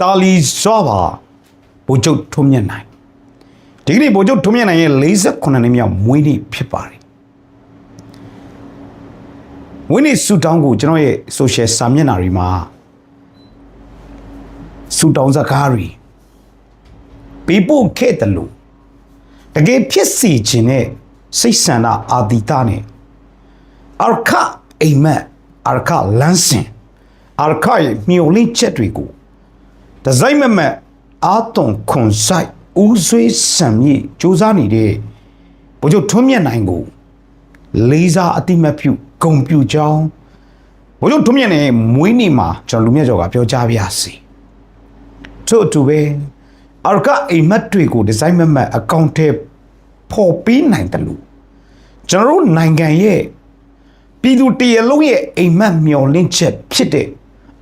တာလီဇောပါဘိုလ်ချုပ်ထွန်းမြတ်နိုင်ဒီကနေ့ဘိုလ်ချုပ်ထွန်းမြတ်နိုင်ရဲ့48နှစ်မြောက်မွေးနေ့ဖြစ်ပါတယ်မွေးနေ့ဆူတောင်းကိုကျွန်တော်ရဲ့ social စာမျက်နှာတွေမှာဆူတောင်းစကားတွေပေးပို့ခဲ့တယ်လို့တကယ်ဖြစ်စီခြင်းနဲ့စိတ်ဆန္ဒအာတိတနဲ့အာရခအိမ်မက်အာရခလန်းစင်အာရခရဲ့မျော်လင့်ချက်တွေကို ဒီဇိုင်းမမတ်အာတုံခွန်ဆိုင်ဦးဆွေးဆံမြေစူးစမ်းနေတဲ့ဘိုလ်ချုပ်ထွန်းမြတ်နိုင်ကိုလေးစားအတိမတ်ပြုဂုံပြူကြောင်းဘိုလ်ချုပ်ထွန်းမြတ်နိုင်ရဲ့မွေးနေ့မှာကျွန်တော်လူမြတ်ကျော်ကပြောကြားပါရစေထို့အတူပဲအာရကအိမ်မက်တွေကိုဒီဇိုင်းမမတ်အကောင့်ထဲပေါ်ပေးနိုင်တယ်လို့ကျွန်တော်တို့နိုင်ငံရဲ့ပြည်သူတရလုံးရဲ့အိမ်မက်မျော်လင့်ချက်ဖြစ်တဲ့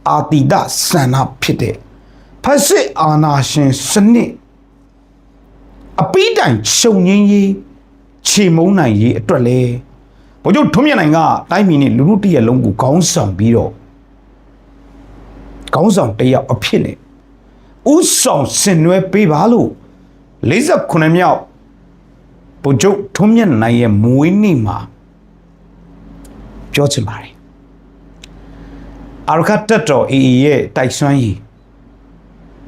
အာတီဒဆန္ဒဖြစ်တဲ့ ဖက်စစ်အာဏာရှင်စနစ်အပိတိုင်ချုပ်ငင်းရေးခြေမုံနိုင်ရေးအတွက်လဲဘိုလ်ချုပ်ထွန်းမြတ်နိုင်ကတိုင်းပြည်နဲ့လူလူတရက်လုံးကိုခေါင်းဆောင်ပြီးတော့ခေါင်းဆောင်တစ်ယောက်အဖြစ်နဲ့ဥဆောင်ဆင်နွှဲပေးပါလို့48မြောက်ဘိုလ်ချုပ်ထွန်းမြတ်နိုင်ရဲ့မွေးနေ့မှာပြောချင်ပါတယ်အာရခတ်တက်တော်အေအေရဲ့တိုက်ဆွမ်းရည်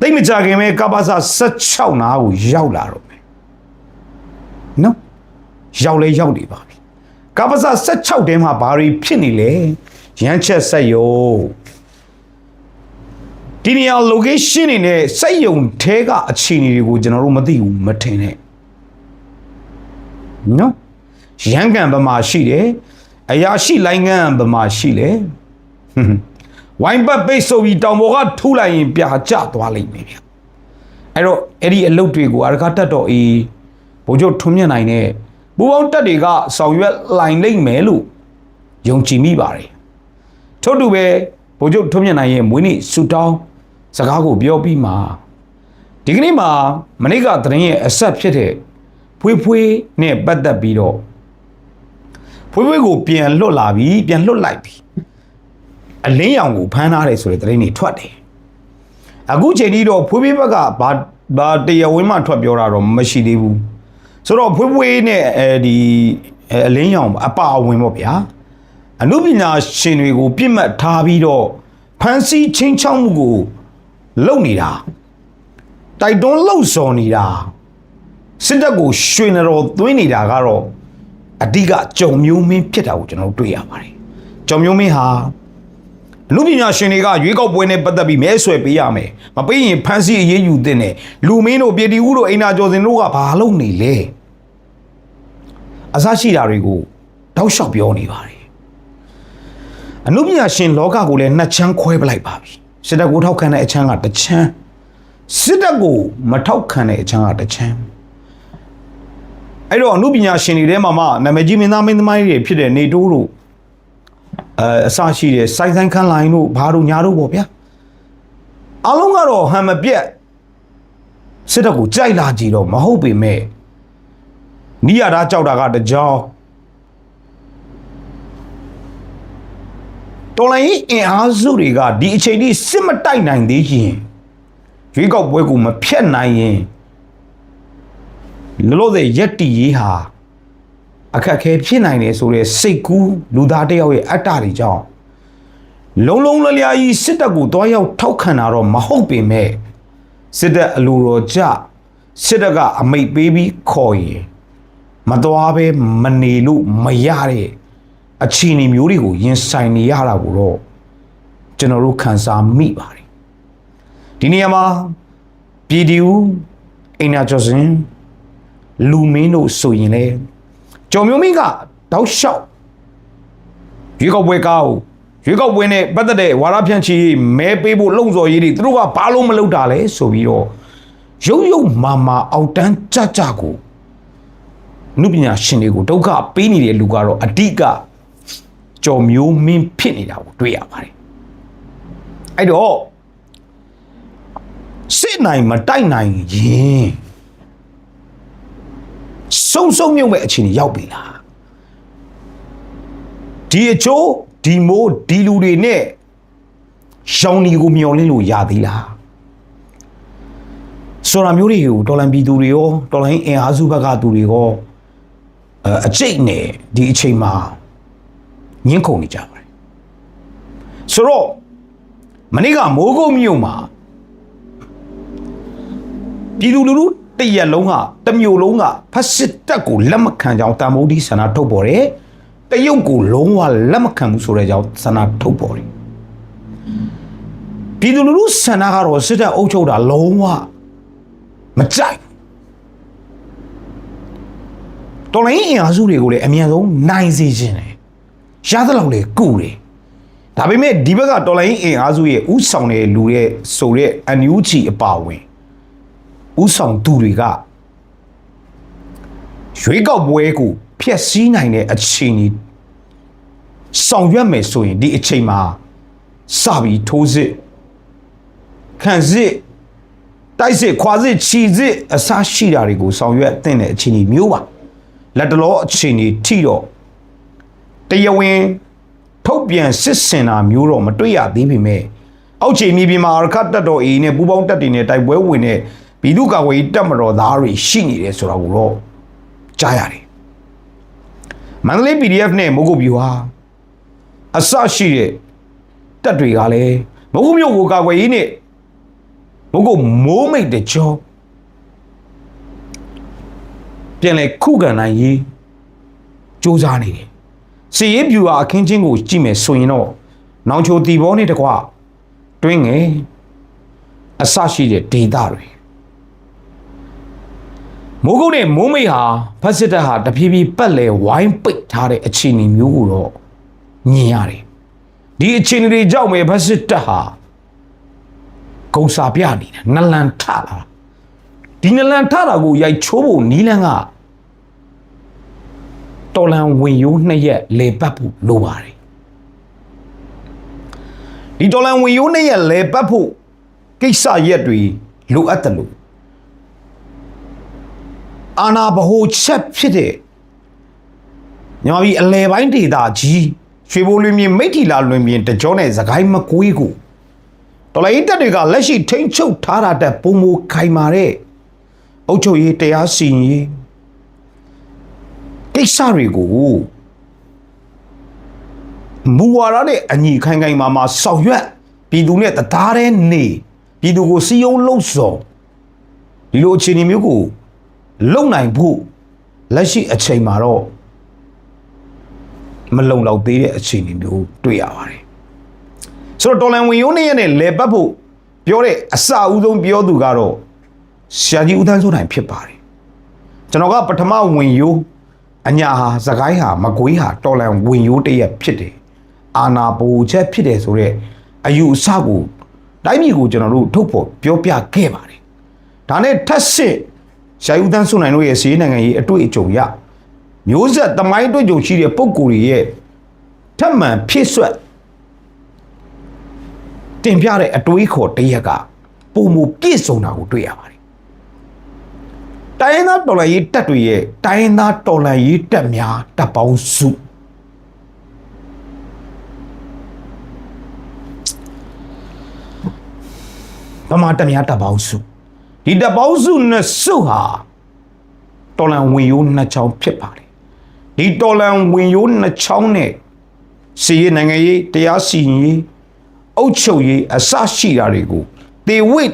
တိတ်မကြခင်ပဲကပ္ပစ16နာကိုရောက်လာတော့မယ်နော်ရောက်လဲရောက်နေပါပြီကပ္ပစ16တဲမှာဘာတွေဖြစ်နေလဲရမ်းချက်ဆက်ယုံဒီနေရာ location နေနဲ့စက်ယုံထဲကအခြေအနေတွေကိုကျွန်တော်တို့မသိဘူးမထင်နဲ့နော်ရန်ကန်ဘမှာရှိတယ်အရာရှိလိုင်းကန်ဘမှာရှိလေဟွန်း ဝိုင်းပတ်ပိတ်ဆိုပြီးတောင်ပေါ်ကထူလိုက်ရင်ပြာကျသွားလိမ့်မယ်ဗျအဲ့တော့အဲ့ဒီအလုပ်တွေကိုအရကတက်တော်အေးဘိုလ်ချုပ်ထွန်းမြတ်နိုင်တဲ့ပူပေါင်းတက်တွေကဆောင်ရွက်လိုင်လိမ့်မယ်လို့ယုံကြည်မိပါတယ်ထို့တူပဲဘိုလ်ချုပ်ထွန်းမြတ်နိုင်ရဲ့မွေးနေ့ဆူတောင်းစကားကိုပြောပြီးမှဒီကနေ့မှာမနေ့ကသတင်းရဲ့အဆက်ဖြစ်တဲ့ဖွေးဖွေးနဲ့ပတ်သက်ပြီးတော့ဖွေးဖွေးကိုပြန်လွတ်လာပြီပြန်လွတ်လိုက်ပြီ အလင်းရောင်ကိုဖမ်းထားတယ်ဆိုတဲ့သတင်းတွေထွက်တယ်အခုချိန်ကြီးတော့ဖွေးဖွေးဘက်ကဘာဘာတရားဝင်မှထွက်ပြောတာတော့မရှိသေးဘူးဆိုတော့ဖွေးဖွေးနဲ့အဲဒီအဲအလင်းရောင်အပါအဝင်ပေါ့ဗျာအမှုပညာရှင်တွေကို ပြစ်မှတ်ထားပြီးတော့ဖန်စီချင်းချောင်းမှုကိုလုပ်နေတာတိုက်တွန်းလှုပ်ဆော်နေတာစစ်တပ်ကိုရွှေနတော်သွင်းနေတာကတော့အဓိကကြုံမျိုးမင်းဖြစ်တာကိုကျွန်တော်တို့တွေ့ရပါတယ်ကြုံမျိုးမင်းဟာ လူပညာရှင်တွေကရွေးကောက်ပွဲနဲ့ပတ်သက်ပြီးမဲဆွယ်ပေးရမယ်မပေးရင်ဖမ်းဆီးအရေးယူသင့်တယ်လူမင်းတို့ပြည်တီဦးတို့အိမ်နာကျော်စင်တို့ကဘာလုပ်နေလဲအစရှိတာတွေကိုတောက်လျှောက်ပြောနေပါတယ်အနုပညာရှင်လောကကိုလည်းနှစ်ချမ်းခွဲပလိုက်ပါပြီစစ်တပ်ကိုထောက်ခံတဲ့အချမ်းကတစ်ချမ်းစစ်တပ်ကိုမထောက်ခံတဲ့အချမ်းကတစ်ချမ်းအဲ့တော့အနုပညာရှင်တွေထဲမှာမှနာမည်ကြီးမင်းသားမင်းသမိုင်းတွေဖြစ်တဲ့နေတိုးတို့ အဲအစရှိတယ်စိုင်းဆိုင်ခန်းလိုင်းတို့ဘာတို့ညာတို့ပေါ့ဗျာအလုံးကတော့ဟန်မပြက်စစ်တပ်ကိုကြိုက်လာကြည့်တော့မဟုတ်ပေမဲ့နီးရတာကြောက်တာကတကြောင်တော်လိုင်းအင်အားစုတွေကဒီအချိန်ကြီးစစ်မတိုက်နိုင်သေးရင်ရွေးကောက်ပွဲကိုမဖျက်နိုင်ရင်လောလောဆယ်ရက်တီရေးဟာ အခက်အခဲဖြစ်နိုင်တယ်ဆိုတဲ့စိတ်ကူးလူသားတစ်ယောက်ရဲ့အတ္တတွေကြောင့်လုံလုံလလျာကြီးစစ်တပ်ကိုတွားရောက်ထောက်ခံတာတော့မဟုတ်ပေမဲ့စစ်တပ်အလိုတော်ကြစစ်တပ်ကအမိတ်ပေးပြီးခေါ်ရင်မတော်ပဲမနေလို့မရတဲ့အခြေအနေမျိုးတွေကိုရင်ဆိုင်နေရတာကိုတော့ကျွန်တော်တို့ခံစားမိပါတယ်ဒီနေရာမှာပြည်သူအိနာကျော်စင်လူမင်းတို့ဆိုရင်လည်း ကျော်မျိုးမင်းကတောက်လျှောက်ရွေးကောက်ပွဲကောက်ရွေးကောက်ပွဲနဲ့ပတ်သက်တဲ့ဝါရဖြန့်ချီမဲပေးဖို့လုံဆော်ရေးတွေသူတို့ကဘာလို့မလုပ်တာလဲဆိုပြီးတော့ရုပ်ရုပ်မာမာအောက်တန်းကြကြကိုနုပညာရှင်တွေကိုဒုက္ခပေးနေတဲ့လူကတော့အဓိကကျော်မျိုးမင်းဖြစ်နေတာကိုတွေ့ရပါတယ်အဲ့တော့စစ်နိုင်မတိုက်နိုင်ရင် စုံစုံမြုံမဲ့အခြေအနေရောက်ပြီလားဒီအချိုးဒီမိုးဒီလူတွေနဲ့ရှောင်းဒီကိုမျောလင်းလို့ရသေးလားဆိုတာမျိုးတွေကိုတော်လန်ပြည်သူတွေရောတော်လန်အင်အားစုဘက်ကသူတွေရောအဲအကျိတ်နဲ့ဒီအချိန်မှာညှင်းခုန်နေကြပါတယ်ဆိုတော့မနေ့ကမိုးကုတ်မြို့မှာပြည်သူလူထု တရက်လုံးကတစ်မျိုးလုံးကဖက်စစ်တပ်ကိုလက်မခံကြောင်းတာမိုးဒီဆန္ဒထုတ်ပေါ်တယ်တရုတ်ကိုလုံးဝလက်မခံဘူးဆိုတဲ့ကြောင်းဆန္ဒထုတ်ပေါ်တယ်ပြည်သူလူထုဆန္ဒကတော့စစ်တပ်အုပ်ချုပ်တာလုံးဝမကြိုက်ဘူးတော်လိုင်းအင်အားစုတွေကိုလည်းအမြန်ဆုံးနိုင်စေခြင်းတယ်ရသလောက်လေကုတယ်ဒါပေမဲ့ဒီဘက်ကတော်လိုင်းအင်အားစုရဲ့ဥဆောင်တဲ့လူရဲ့ဆိုတဲ့အန်ယူချီအပါဝင် ဥဆောင်သူတွေကရွေးကောက်ပွဲကိုဖျက်ဆီးနိုင်တဲ့အခြေအနေဆောင်ရွက်မယ်ဆိုရင်ဒီအချိန်မှာစပြီးထိုးစစ်ခံစစ်တိုက်စစ်ခွာစစ်ခြီစစ်အစရှိတာတွေကိုဆောင်ရွက်တဲ့အခြေအနေမျိုးပါလက်တလောအခြေအနေထိတော့တရားဝင်ထုတ်ပြန်စစ်စင်တာမျိုးတော့မတွေ့ရသေးပေမဲ့အောက်ခြေမြေပြင်မှာရခတ်တက်တော်အေးနဲ့ပူပေါင်းတက်တွေနဲ့တိုက်ပွဲဝင်တဲ့ ဘီဒုကာဝေးတက်မတော်သားတွေရှိနေတယ်ဆိုတာကိုတော့ကြားရတယ်မန္တလေး PDF နဲ့မိုးကုတ်ပြူဟာအစရှိတဲ့တက်တွေကလည်းမိုးကုတ်မြို့ကိုကာကွယ်ရေးနဲ့မိုးကုတ်မိုးမိတ်တဲ့ကြောပြန်လေခုခံနိုင်ရေးစူးစမ်းနေတယ်စီရေးပြူဟာအခင်းချင်းကိုကြည့်မယ်ဆိုရင်တော့နောင်ချိုတီဘောနဲ့တကွတွင်းငယ်အစရှိတဲ့ဒေတာတွေ မိုးကုတ်နဲ့မိုးမိတ်ဟာဖက်စစ်တပ်ဟာတဖြည်းဖြည်းပတ်လဲဝိုင်းပိတ်ထားတဲ့အခြေအနေမျိုးကိုတော့မြင်ရတယ်ဒီအခြေအနေတွေကြောင့်ပဲဖက်စစ်တပ်ဟာဂုံစာပြနေတာနလန်ထလာဒီနလန်ထတာကိုရိုက်ချိုးဖို့နီးလန်းကတော်လန်ဝင်ရိုးနှစ်ရက်လေပတ်ဖို့လိုပါတယ်ဒီတော်လန်ဝင်ရိုးနှစ်ရက်လေပတ်ဖို့ကိစ္စရက်တွေလိုအပ်တယ်လို့ အာနာဘဟုချက်ဖြစ်တဲ့ညီမကြီးအလဲပိုင်းဒေတာကြီးရွှေဘိုလွင်မြင်မိထီလာလွင်မြင်တကြောနဲ့သခိုင်းမကွေးကိုတော်လိုင်းတက်တွေကလက်ရှိထိမ့်ချုပ်ထားတာတက်ပုံမခိုင်မာတဲ့အုတ်ချုပ်ရေးတရားစီရင်ရေးကိစ္စတွေကိုမူဝါဒနဲ့အညီခိုင်ခိုင်မာမာဆောင်ရွက်ပြည်သူနဲ့တသားတည်းနေပြည်သူကိုစီယုံလှုပ်ဆော်ဒီလိုအခြေအနေမျိုးကို လုံနိုင်ဖို့လက်ရှိအချိန်မှာတော့မလုံလောက်သေးတဲ့အခြေအနေမျိုးတွေ့ရပါတယ်ဆိုတော့တော်လန်ဝင်ရုံးနေရနဲ့လေပတ်ဖို့ပြောတဲ့အစအဦးဆုံးပြောသူကတော့ဆရာကြီးဦးသန်းစိုးနိုင်ဖြစ်ပါတယ်ကျွန်တော်ကပထမဝင်ရိုးအညာဟာစကိုင်းဟာမကွေးဟာတော်လန်ဝင်ရိုးတရက်ဖြစ်တယ်အာနာပူချက်ဖြစ်တယ်ဆိုတော့အယူအဆကိုတိုင်းပြည်ကိုကျွန်တော်တို့ထုတ်ဖို့ပြောပြခဲ့ပါတယ်ဒါနဲ့ထက်စစ် ရှာယူတန်းဆွနိုင်တို့ရဲ့စီးနိုင်ငံရေးအတွေ့အကြုံရမျိုးဆက်တမိုင်းတွေ့ကြုံရှိတဲ့ပုံကိုယ်တွေရဲ့ထက်မှန်ဖြစ်ဆွက်တင်ပြတဲ့အတွေးခေါ်တရက်ကပုံမူပြည့်စုံတာကိုတွေ့ရပါတယ်တိုင်းရင်းသားတော်လှန်ရေးတပ်တွေရဲ့တိုင်းရင်းသားတော်လှန်ရေးတပ်များတပ်ပေါင်းစုဗမာတပ်များတပ်ပေါင်းစု ဒီတပ်ပေါင်းစုနဲ့စုဟာတော်လန်ဝင်ရိုးနှစ်ချောင်းဖြစ်ပါတယ်ဒီတော်လန်ဝင်ရိုးနှစ်ချောင်းနဲ့စီရေးနိုင်ငံရေးတရားစီရင်ရေးအုပ်ချုပ်ရေးအစရှိတာတွေကိုတေဝိ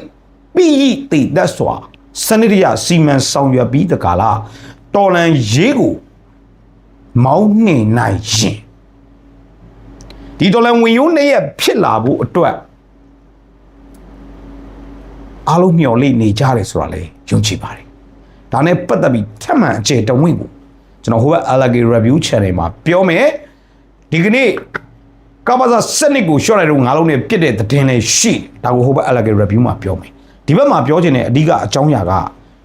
ပိယိတေသက်စွာစနစ်ရစီမံဆောင်ရွက်ပြီးတကလားတော်လန်ရေးကိုမောင်းနှင်နိုင်ရင်ဒီတော်လန်ဝင်ရိုးနှစ်ရက်ဖြစ်လာဖို့အတွက် အားလုံးမျှော်လင့်နေကြတယ်ဆိုတာလေယုံကြည်ပါတယ်ဒါနဲ့ပတ်သက်ပြီးထပ်မံအကျေတဝင့်ကိုကျွန်တော်ဟိုဘက် Alage Review Channel မှာပြောမယ်ဒီကနေ့ကပ္ပစာစနစ်ကိုရှော့လိုက်တော့ငါလုံးနဲ့ပြစ်တဲ့သတင်းလေးရှိဒါကိုဟိုဘက် Alage Review မှာပြောမယ်ဒီဘက်မှာပြောချင်တဲ့အဓိကအကြောင်းအရာက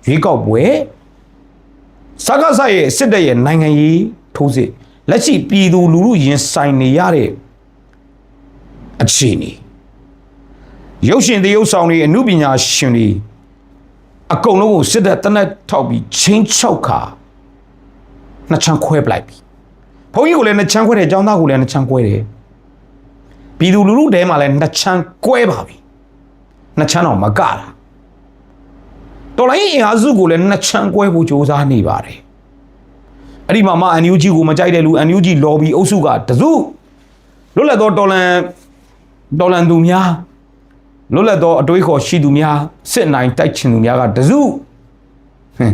ရွေးကောက်ပွဲစကားဆရဲ့စစ်တပ်ရဲ့နိုင်ငံရေးထိုးစစ်လက်ရှိပြည်သူလူထုရင်ဆိုင်နေရတဲ့အခြေအနေ ရုပ်ရှင်သရုပ်ဆောင်တွေအမှုပညာရှင်တွေအကုန်လုံးကိုစစ်တပ်တနက်ထောက်ပြီးချင်းချောက်ခါနှစ်ချမ်းခွဲပလိုက်ပြီဘုန်းကြီးကိုလည်းနှစ်ချမ်းခွဲတယ်ကျောင်းသားကိုလည်းနှစ်ချမ်းခွဲတယ်ပြည်သူလူထုတဲမှာလည်းနှစ်ချမ်းကွဲပါပြီနှစ်ချမ်းတော့မကတာတော်လိုင်းအင်အားစုကိုလည်းနှစ်ချမ်းကွဲဖို့ကြိုးစားနေပါတယ်အဲ့ဒီမှာမှ NUG ကိုမကြိုက်တဲ့လူ NUG lobby အုပ်စုကတစုလွတ်လပ်သောတော်လန်တော်လန်သူများ လွတ်လပ်သောအတွေးခေါ်ရှိသူများစစ်နိုင်တိုက်ချင်သူများကတစုဟင်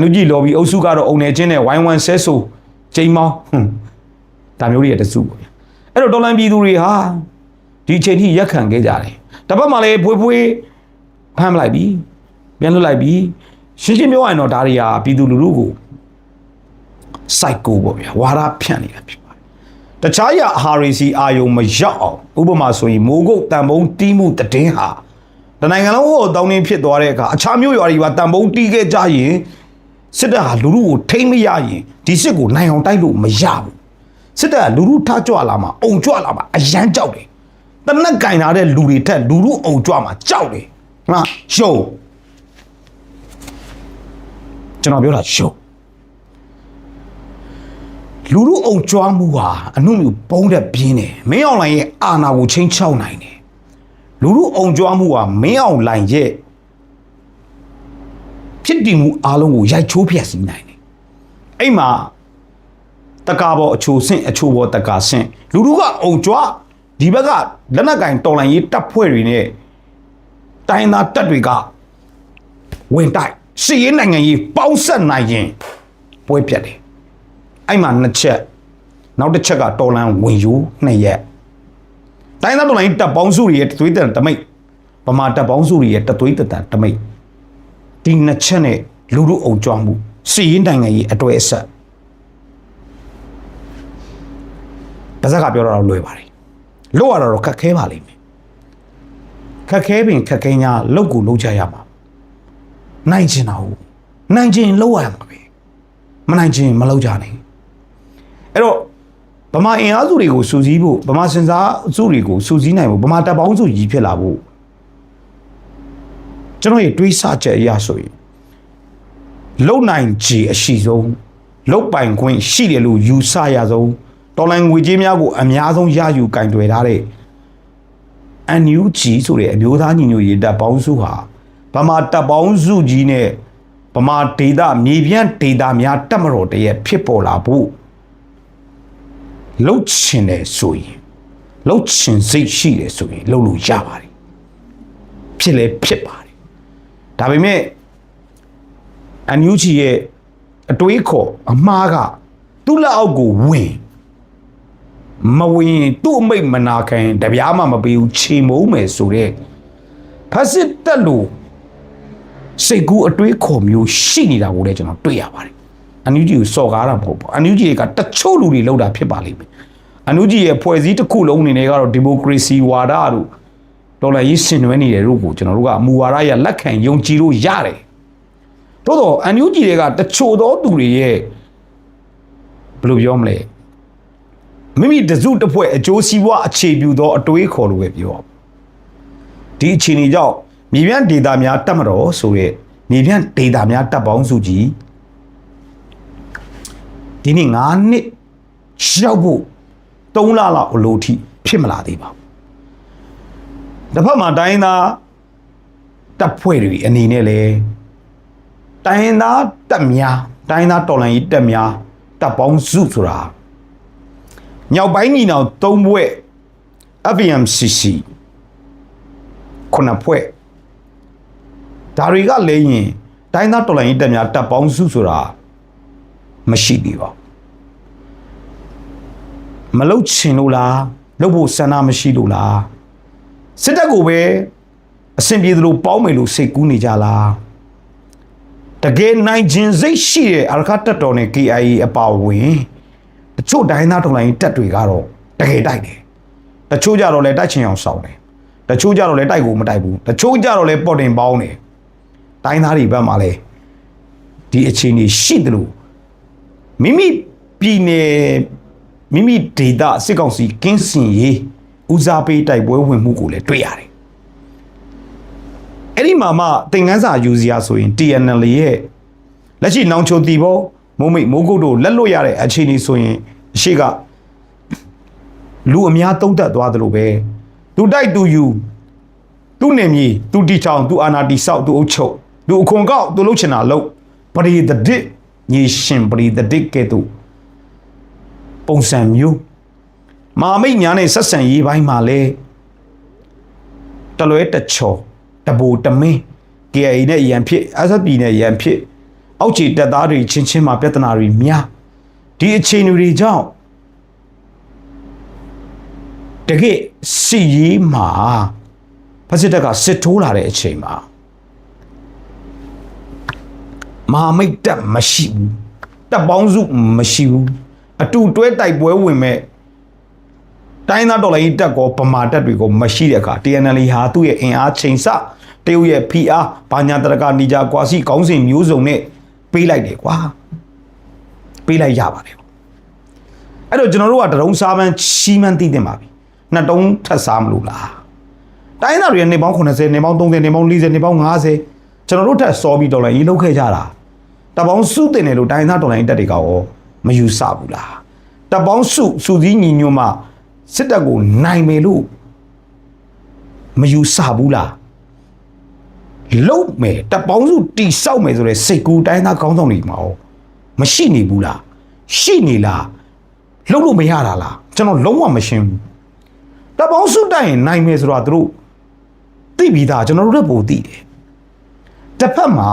NUG lobby အုပ်စုကတော့အုံနေချင်းနဲ့ဝိုင်းဝန်းဆဲဆိုချိန်မောင်းဟွန်းဒါမျိုးတွေရတစုပေါ့ဗျာအဲ့တော့တော်လန်ပြည်သူတွေဟာဒီအချိန်ထိရက်ခံခဲ့ကြတယ်တစ်ပတ်မှလည်းဖွေးဖွေးဖမ်းမလိုက်ပြီပြန်လွတ်လိုက်ပြီရှင်းရှင်းပြောရရင်တော့ဒါတွေကပြည်သူလူထုကိုစိုက်ကိုပေါ့ဗျာဝါဒဖြန့်နေတာဖြစ်ပါ တယ်တခြားရအာဟာရီစီအာယုံမရောက်အောင်ဥပမာဆိုရင်မိုးကုတ်တန်ပုံးတီးမှုတည်င်းဟာတနိုင်ငံလုံးဟိုတောင်းတင်းဖြစ်သွားတဲ့အခါအခြားမျိုးရွာတွေပါတန်ပုံးတီးခဲ့ကြရင်စစ်တပ်ဟာလူထုကိုထိမ့်မရရင်ဒီစစ်ကိုနိုင်အောင်တိုက်လို့မရဘူးစစ်တပ်ကလူထုထကြွလာမှာအုံကြွလာမှာအရန်ကြောက်တယ်တနက်ကင်လာတဲ့လူတွေထက်လူထုအုံကြွမှာကြောက်တယ်ဟာရှုံကျွန်တော်ပြောတာရှုံ လူထုအုံကြွားမှုဟာအနှုတ်မျိုးပုံးတဲ့ပြင်းတယ်မင်းအောင်လိုင်ရဲ့အာဏာကိုချင်းချောက်နိုင်တယ်လူထုအုံကြွားမှုဟာမင်းအောင်လိုင်ရဲ့ဖြစ်တည်မှုအားလုံးကိုရိုက်ချိုးဖျက်ဆီးနိုင်တယ်အဲ့မှာတကာပေါ်အချိုဆင့်အချိုပေါ်တကာဆင့်လူထုကအုံကြွားဒီဘက်ကလက်နက်ကင်တော်လိုင်ရေးတပ်ဖွဲ့တွေနဲ့တိုင်းသားတပ်တွေကဝင်တိုက်စီရေးနိုင်ငံရေးပေါင်းဆက်နိုင်ရင်ပွဲပြတ်တယ် အဲ့မှာနှစ်ချက်နောက်တစ်ချက်ကတော်လန်ဝင်ယူနှစ်ရက်တိုင်းသားတော်လိုင်းတပ်ပေါင်းစုတွေရဲ့တသွေးတန်တမိတ်ဗမာတပ်ပေါင်းစုတွေရဲ့တသွေးတန်တမိတ်ဒီနှစ်ချက်နဲ့လူလူအုံကြွမှုစီရင်နိုင်ငံရေးအတွေ့အဆက်ပါဇက်ကပြောတော့လွယ်ပါတယ်လို့ရတော့ခက်ခဲပါလိမ့်မယ်ခက်ခဲပင်ခက်ခဲညာလောက်ကိုလောက်ကြရမှာနိုင်ချင်တာဟုတ်နိုင်ချင်လောက်ရမှာပဲမနိုင်ချင်မလောက်ကြနိုင် အဲ့တော့ဗမာအင်အားစုတွေကိုစူးစီးဖို့ဗမာစင်စားစုတွေကိုစူးစီးနိုင်ဖို့ဗမာတပ်ပေါင်းစုကြီးဖြစ်လာဖို့ကျွန်တော်ရဲ့တွေးဆချက်အရဆိုရင်လုံနိုင်ခြေအရှိဆုံးလုတ်ပိုင်ခွင့်ရှိတယ်လို့ယူဆရဆုံးတော်လိုင်းငွေကြေးများကိုအများဆုံးရယူကင်တွယ်ထားတဲ့ NUG ဆိုတဲ့အမျိုးသားညီညွတ်ရေးတပ်ပေါင်းစုဟာဗမာတပ်ပေါင်းစုကြီးနဲ့ဗမာဒေတာမြေပြန့်ဒေတာများတက်မတော်တည်းရဲ့ဖြစ်ပေါ်လာဖို့ လှုပ်ချင်တယ်ဆိုရင်လှုပ်ချင်စိတ်ရှိတယ်ဆိုရင်လှုပ်လို့ရပါတယ်ဖြစ်လဲဖြစ်ပါတယ်ဒါပေမဲ့အန်ယူဂျီရဲ့အတွေးခေါ်အမှားကသူ့လက်အောက်ကိုဝင်မဝင်ရင်သူ့အမိတ်မနာခံရင်တပြားမှမပေးဘူးခြေမုံမယ်ဆိုတော့ဖက်စစ်တက်လို့စိတ်ကူးအတွေးခေါ်မျိုးရှိနေတာကိုလည်းကျွန်တော်တွေ့ရပါတယ် အန်ယူဂျီကိုစော်ကားတာမဟုတ်ဘူးအန်ယူဂျီကတချို့လူတွေလောက်တာဖြစ်ပါလိမ့်မယ်အန်ယူဂျီရဲ့ဖွဲ့စည်းတစ်ခုလုံးအနေနဲ့ကတော့ဒီမိုကရေစီဝါဒတို့ဒေါ်လာရေးဆင်နွှဲနေတယ်လို့ကိုကျွန်တော်တို့ကအမူဝါဒရလက်ခံယုံကြည်လို့ရတယ်တိုးတော့အန်ယူဂျီတွေကတချို့သောသူတွေရဲ့ဘယ်လိုပြောမလဲမိမိတစုတစ်ဖွဲ့အကျိုးစီးပွားအခြေပြုသောအတွေးခေါ်လို့ပဲပြောဒီအခြေအနေကြောင့်မြေပြန့်ဒေတာများတက်မတော်ဆိုရဲမြေပြန့်ဒေတာများတက်ပေါင်းစုကြီး ဒီနေ့9နှစ်ရောက်ဖို့3လလောက်အလိုထိဖြစ်မလာသေးပါဘူးတစ်ဖက်မှာတိုင်းသားတပ်ဖွဲ့တွေအနေနဲ့လဲတိုင်းသားတပ်များတိုင်းသားတော်လှန်ရေးတပ်များတပ်ပေါင်းစုဆိုတာညောက်ပိုင်းညီနောင်၃ဘွဲ့ FMCC ခုနှစ်ဖွဲ့ဒါတွေကလဲရင်တိုင်းသားတော်လှန်ရေးတပ်များတပ်ပေါင်းစုဆိုတာ မရှိသေးပါဘူးမလုတ်ချင်လို့လားလုတ်ဖို့ဆန္ဒမရှိလို့လားစစ်တပ်ကိုပဲအဆင်ပြေသလိုပေါင်းမယ်လို့စိတ်ကူးနေကြလားတကယ်နိုင်ခြင်းစိတ်ရှိတဲ့အာရခတ်တော်နဲ့ KIA အပါဝင်တချို့ဒိုင်းသားတော်လိုင်းတက်တွေကတော့တကယ်တိုက်တယ်တချို့ကြတော့လဲတိုက်ချင်အောင်စောင်းတယ်တချို့ကြတော့လဲတိုက်ကိုမတိုက်ဘူးတချို့ကြတော့လဲပေါ်တင်ပေါင်းတယ်ဒိုင်းသားတွေဘက်မှာလဲဒီအခြေအနေရှိတယ်လို့ မိမိပြည်နယ်မိမိဒေတာစစ်ကောင်စီကင်းစင်ရေးဦးစားပေးတိုက်ပွဲဝင်မှုကိုလည်းတွေ့ရတယ်အဲ့ဒီမှာမှသင်ခန်းစာယူစရာဆိုရင် TNL ရဲ့လက်ရှိနောင်ချိုတီဘောမိုးမိတ်မိုးကုတ်တို့လက်လွတ်ရတဲ့အခြေအနေဆိုရင်အရှိကလူအများတုံးတက်သွားသလိုပဲသူတိုက်သူယူသူနေမြေသူတီချောင်သူအာနာတီဆောက်သူအုပ်ချုပ်လူအခွန်ကောက်သူလှုပ်ချင်တာလှုပ်ပရိသဒစ် ညီရှင်ပရိသဒစ်ကဲ့သို့ပုံစံမျိုးမာမိတ်ညာနဲ့ဆက်ဆံရေးပိုင်းမှာလဲတလွဲတချော်တဘူတမင်း KA နဲ့ရန်ဖြစ် SSP နဲ့ရန်ဖြစ် အောက်ခြေတပ်သားတွေချင်းချင်းမှာပြဿနာတွေများဒီအခြေအနေတွေကြောင့်တကယ်စီရေးမှာဖက်စစ်တပ်ကစစ်ထိုးလာတဲ့အချိန်မှာ မဟာမိတ်တပ်မရှိဘူးတပ်ပေါင်းစုမရှိဘူးအတူတွဲတိုက်ပွဲဝင်မဲ့တိုင်းသားတော်လိုင်းတက်ကောဗမာတက်တွေကိုမရှိတဲ့အခါ TNL ဟာသူ့ရဲ့အင်အားချိန်ဆတရုတ်ရဲ့ PR ဘာညာတရကနေကြကွာစီကောင်းစဉ်မျိုးစုံနဲ့ပေးလိုက်တယ်ကွာပေးလိုက်ရပါတယ်အဲ့တော့ကျွန်တော်တို့ကတရုံစားပန်းချီးမှန်းသိတင်ပါပြီနှစ်တုံးထပ်စားမလို့လားတိုင်းသားတွေကနေပေါင်း80နေပေါင်း30နေပေါင်း40နေပေါင်း50 ကျွန်တော်တို့ထပ်စောပြီးတော်လိုင်းရေးလုပ်ခဲ့ကြတာတပေါင်းစုတင်တယ်လို့တိုင်းသားတော်လိုင်းတက်တွေကရောမယူဆဘူးလားတပေါင်းစုစုစည်းညီညွတ်မှစစ်တပ်ကိုနိုင်မယ်လို့မယူဆဘူးလားလုံမယ်တပေါင်းစုတိဆောက်မယ်ဆိုတဲ့စိတ်ကူးတိုင်းသားကောင်းဆောင်တွေမှာရောမရှိနေဘူးလားရှိနေလားလုံလို့မရတာလားကျွန်တော်လုံးဝမရှင်းဘူးတပေါင်းစုတိုက်ရင်နိုင်မယ်ဆိုတော့သူတို့သိပြီးသားကျွန်တော်တို့လည်းပိုသိတယ် တစ်ဖက်မှာ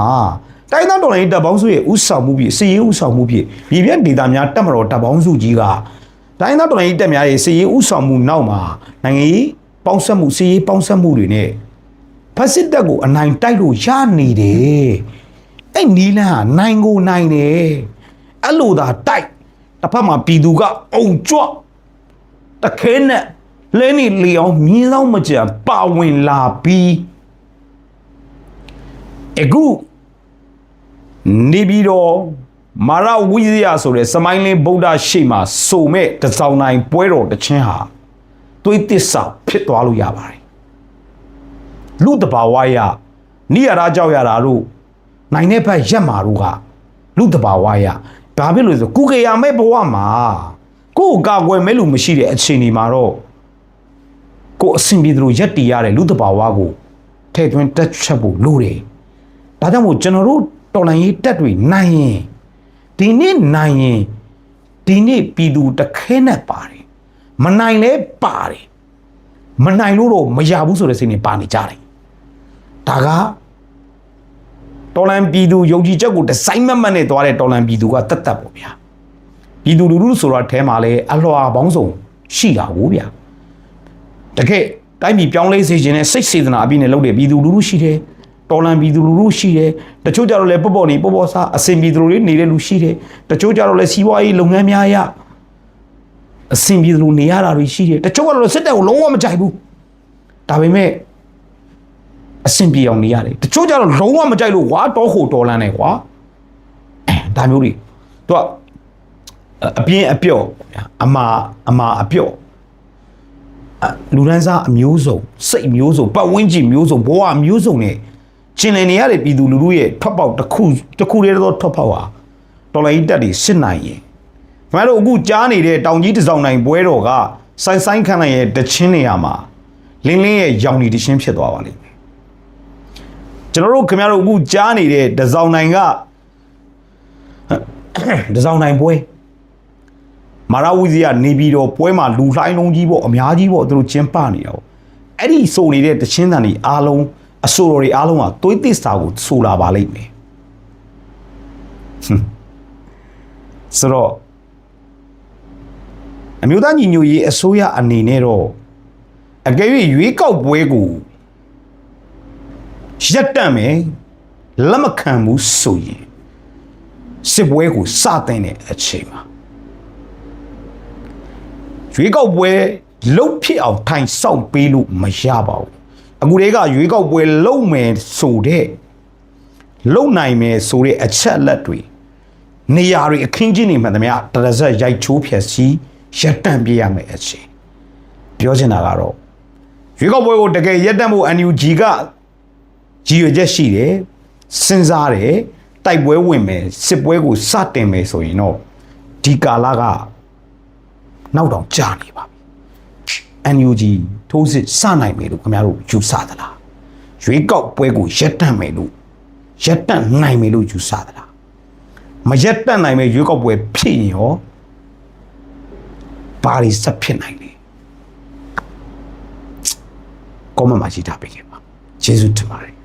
တိုင်းသားတော်လိုင်းတပ်ပေါင်းစုရဲ့ဥဆောင်မှုဖြစ်စီရေးဥဆောင်မှုဖြစ်ပြည်ပြဒေသများတပ်မတော်တပ်ပေါင်းစုကြီးကတိုင်းသားတော်လိုင်းတပ်များရဲ့စီရေးဥဆောင်မှုနောက်မှာနိုင်ငံရေးပေါင်းဆက်မှုစီရေးပေါင်းဆက်မှုတွေနဲ့ဖက်စစ်တပ်ကိုအနိုင်တိုက်လို့ရနေတယ်အဲ့နီလန်းဟာနိုင်ကိုနိုင်တယ်အဲ့လိုသာတိုက်တစ်ဖက်မှာပြည်သူကအုံကြွတခဲနဲ့လဲနေလျောင်းမြင်းဆောင်မကြံပါဝင်လာပြီး အခုနေပြီးတော့မာရဝိဇယဆိုတဲ့စမိုင်းလင်းဗုဒ္ဓရှိမှစုံမဲ့တစောင်းနိုင်ပွဲတော်တစ်ချင်းဟာသွေးတစ္ဆာဖြစ်သွားလို့ရပါတယ်လူတဘာဝရနိရရာကြောက်ရတာတို့နိုင်တဲ့ဘက်ရက်မာတို့ကလူတဘာဝရဘာဖြစ်လို့လဲဆိုကုကေယာမဲ့ဘဝမှာကိုယ်ကာကွယ်မဲ့လူမရှိတဲ့အခြေအနေမှာတော့ကိုယ်အဆင်ပြေသလိုရက်တီရတဲ့လူတဘာဝကိုထဲ့သွင်းတက်ချက်ဖို့လိုတယ် ဒါကြောင့်မို့ကျွန်တော်တို့တော်လိုင်းရေးတက်တွေနိုင်ရင်ဒီနေ့နိုင်ရင်ဒီနေ့ပြည်သူတခဲနဲ့ပါတယ်မနိုင်လဲပါတယ်မနိုင်လို့တော့မရဘူးဆိုတဲ့စိတ်နဲ့ပါနေကြတယ်ဒါကတော်လန်ပြည်သူယုံကြည်ချက်ကိုဒီဇိုင်းမမတ်နဲ့သွားတဲ့တော်လန်ပြည်သူကတက်တက်ပေါ့ဗျာပြည်သူလူထုဆိုတော့အဲမှာလဲအလွှာပေါင်းစုံရှိတာကိုဗျာတကယ်တိုင်းပြည်ပြောင်းလဲစေခြင်းနဲ့စိတ်စေတနာအပြည့်နဲ့လုပ်တဲ့ပြည်သူလူထုရှိတယ် တော်လန်ပြည်သူလူထုရှိတယ်တချို့ကြတော့လဲပေါ့ပေါ့နေပေါ့ပေါ့စားအစင်ပြည်သူတွေနေတဲ့လူရှိတယ်တချို့ကြတော့လဲစီးပွားရေးလုပ်ငန်းများရအစင်ပြည်သူလူနေရတာတွေရှိတယ်တချို့ကတော့စစ်တပ်ကိုလုံးဝမကြိုက်ဘူးဒါပေမဲ့အဆင်ပြေအောင်နေရတယ်တချို့ကြတော့လုံးဝမကြိုက်လို့ဝါတော့ဟိုတော်လန်းနေကွာအဲဒါမျိုးတွေသူကအပြင်းအပြော့ဗျာအမာအမာအပြော့အလူရန်စားအမျိုးစုံစိတ်မျိုးစုံပတ်ဝန်းကျင်မျိုးစုံဘဝမျိုးစုံနဲ့ ကျင်လည်နေရတဲ့ပြည်သူလူထုရဲ့ထွက်ပေါက်တစ်ခုတစ်ခုတည်းသောထွက်ပေါက်ဟာတော်လိုင်းတက်တွေစစ်နိုင်ရင်ခင်ဗျားတို့အခုကြားနေတဲ့တောင်ကြီးတစောင်းနိုင်ပွဲတော်ကစိုင်းဆိုင်ခန့်လိုက်ရဲ့တချင်းနေရာမှာလင်းလင်းရဲ့ရောင်နေတချင်းဖြစ်သွားပါလိမ့်မယ်ကျွန်တော်တို့ခင်ဗျားတို့အခုကြားနေတဲ့တစောင်းနိုင်ကတစောင်းနိုင်ပွဲမာရဝီဇီကနေပြီးတော့ပွဲမှာလူလှိုင်းလုံးကြီးပေါ့အများကြီးပေါ့သူတို့ကျင်းပနေတာပေါ့အဲ့ဒီစုံနေတဲ့တချင်းတန်တွေအားလုံး အဆိုတော်တွေအားလုံးကသွေးသစ္စာကိုဆိုလာပါလိမ့်မယ်ဟွန်းဆိုတော့အမျိုးသားညီညွတ်ရေးအစိုးရအနေနဲ့တော့အကယ်၍ရွေးကောက်ပွဲကိုရက်တန့်မယ်လက်မခံဘူးဆိုရင်စစ်ပွဲကိုစတင်တဲ့အချိန်မှာရွေးကောက်ပွဲလှုပ်ဖြစ်အောင်ထိုင်ဆောင်ပေးလို့မရပါဘူး အခုတည်းကရွေးကောက်ပွဲလှုပ်မယ်ဆိုတဲ့လှုပ်နိုင်မယ်ဆိုတဲ့အချက်အလက်တွေနေရာတွေအခင်းကျင်းနေမှန်သမျှတရဇက်ရိုက်ချိုးဖြက်စီးရက်တန့်ပြရမယ်အချိန်ပြောချင်တာကတော့ရွေးကောက်ပွဲကိုတကယ်ရက်တန့်ဖို့ NUG ကကြီးရွယ်ချက်ရှိတယ်စဉ်းစားတယ်တိုက်ပွဲဝင်မယ်စစ်ပွဲကိုစတင်မယ်ဆိုရင်တော့ဒီကာလကနောက်တော့ကြာနေပါပြီ NUG ထိုးစစ်စနိုင်မယ်လို့ခင်ဗျားတို့ယူဆသလားရွေးကောက်ပွဲကိုရက်တန့်မယ်လို့ရက်တန့်နိုင်မယ်လို့ယူဆသလားမရက်တန့်နိုင်မယ်ရွေးကောက်ပွဲဖြစ်ရင်ရောဘာတွေဆက်ဖြစ်နိုင်လဲကောမန့်မှာရေးထားပေးခဲ့ပါကျေးဇူးတင်ပါတယ်